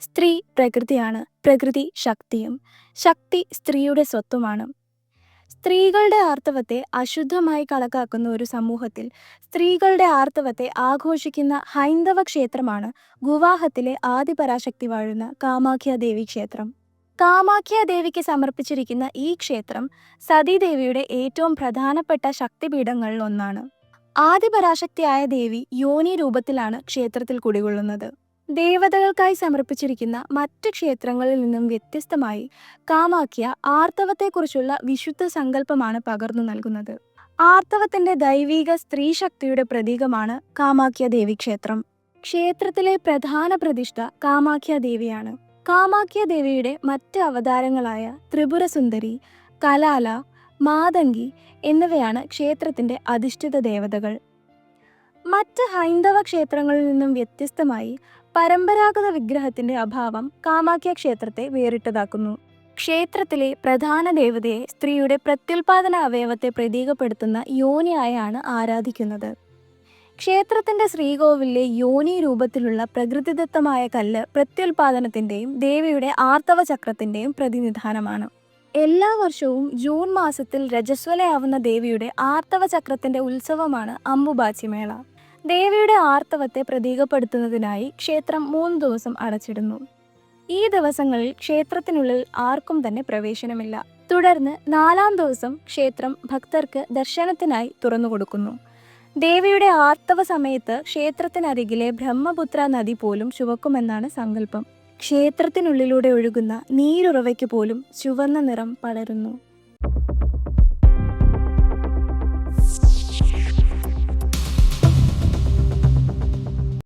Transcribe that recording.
സ്ത്രീ പ്രകൃതിയാണ് പ്രകൃതി ശക്തിയും. ശക്തി സ്ത്രീയുടെ സ്വത്വമാണ്. സ്ത്രീകളുടെ ആർത്തവത്തെ അശുദ്ധമായി കണക്കാക്കുന്ന ഒരു സമൂഹത്തിൽ സ്ത്രീകളുടെ ആർത്തവത്തെ ആഘോഷിക്കുന്ന ഹൈന്ദവ ക്ഷേത്രമാണ് ഗുവാഹത്തിലെ ആദിപരാശക്തി വാഴുന്ന കാമാഖ്യ ദേവി ക്ഷേത്രം. കാമാഖ്യ ദേവിക്ക് സമർപ്പിച്ചിരിക്കുന്ന ഈ ക്ഷേത്രം സതീദേവിയുടെ ഏറ്റവും പ്രധാനപ്പെട്ട ശക്തിപീഠങ്ങളിൽ ഒന്നാണ്. ആദിപരാശക്തിയായ ദേവി യോനി രൂപത്തിലാണ് ക്ഷേത്രത്തിൽ കുടികൊള്ളുന്നത്. ദേവതകൾക്കായി സമർപ്പിച്ചിരിക്കുന്ന മറ്റ് ക്ഷേത്രങ്ങളിൽ നിന്നും വ്യത്യസ്തമായി കാമാക്കിയ ആർത്തവത്തെക്കുറിച്ചുള്ള വിശുദ്ധ സങ്കല്പമാണ് പകർന്നു നൽകുന്നത്. ആർത്തവത്തിന്റെ ദൈവീക സ്ത്രീ ശക്തിയുടെ പ്രതീകമാണ് കാമാഖ്യ ദേവി ക്ഷേത്രം ക്ഷേത്രത്തിലെ പ്രധാന പ്രതിഷ്ഠ കാമാക്യ ദേവിയാണ്. കാമാക്യ ദേവിയുടെ മറ്റ് അവതാരങ്ങളായ ത്രിപുരസുന്ദരി കലാല മാതങ്കി എന്നിവയാണ് ക്ഷേത്രത്തിന്റെ അധിഷ്ഠിത ദേവതകൾ. മറ്റ് ഹൈന്ദവ ക്ഷേത്രങ്ങളിൽ നിന്നും വ്യത്യസ്തമായി പരമ്പരാഗത വിഗ്രഹത്തിന്റെ അഭാവം കാമാക്യ ക്ഷേത്രത്തെ വേറിട്ടതാക്കുന്നു. ക്ഷേത്രത്തിലെ പ്രധാന ദേവതയെ സ്ത്രീയുടെ പ്രത്യുൽപാദന അവയവത്തെ പ്രതീകപ്പെടുത്തുന്ന യോനിയായാണ് ആരാധിക്കുന്നത്. ക്ഷേത്രത്തിന്റെ ശ്രീകോവിലെ യോനി രൂപത്തിലുള്ള പ്രകൃതിദത്തമായ കല്ല് പ്രത്യുൽപാദനത്തിന്റെയും ദേവിയുടെ ആർത്തവ ചക്രത്തിന്റെയും പ്രതിനിധാനമാണ്. എല്ലാ വർഷവും ജൂൺ മാസത്തിൽ രജസ്വലയാവുന്ന ദേവിയുടെ ആർത്തവ ചക്രത്തിന്റെ ഉത്സവമാണ് അമ്പുബാച്ചിമേള മേള ദേവിയുടെ ആർത്തവത്തെ പ്രതീകപ്പെടുത്തുന്നതിനായി ക്ഷേത്രം മൂന്ന് ദിവസം അടച്ചിടുന്നു. ഈ ദിവസങ്ങളിൽ ക്ഷേത്രത്തിനുള്ളിൽ ആർക്കും തന്നെ പ്രവേശനമില്ല. തുടർന്ന് നാലാം ദിവസം ക്ഷേത്രം ഭക്തർക്ക് ദർശനത്തിനായി തുറന്നു കൊടുക്കുന്നു. ദേവിയുടെ ആർത്തവ സമയത്ത് ക്ഷേത്രത്തിനരികിലെ ബ്രഹ്മപുത്ര നദി പോലും ചുവക്കുമെന്നാണ് സങ്കല്പം. ക്ഷേത്രത്തിനുള്ളിലൂടെ ഒഴുകുന്ന നീരുറവയ്ക്ക് പോലും ചുവന്ന നിറം പടരുന്നു.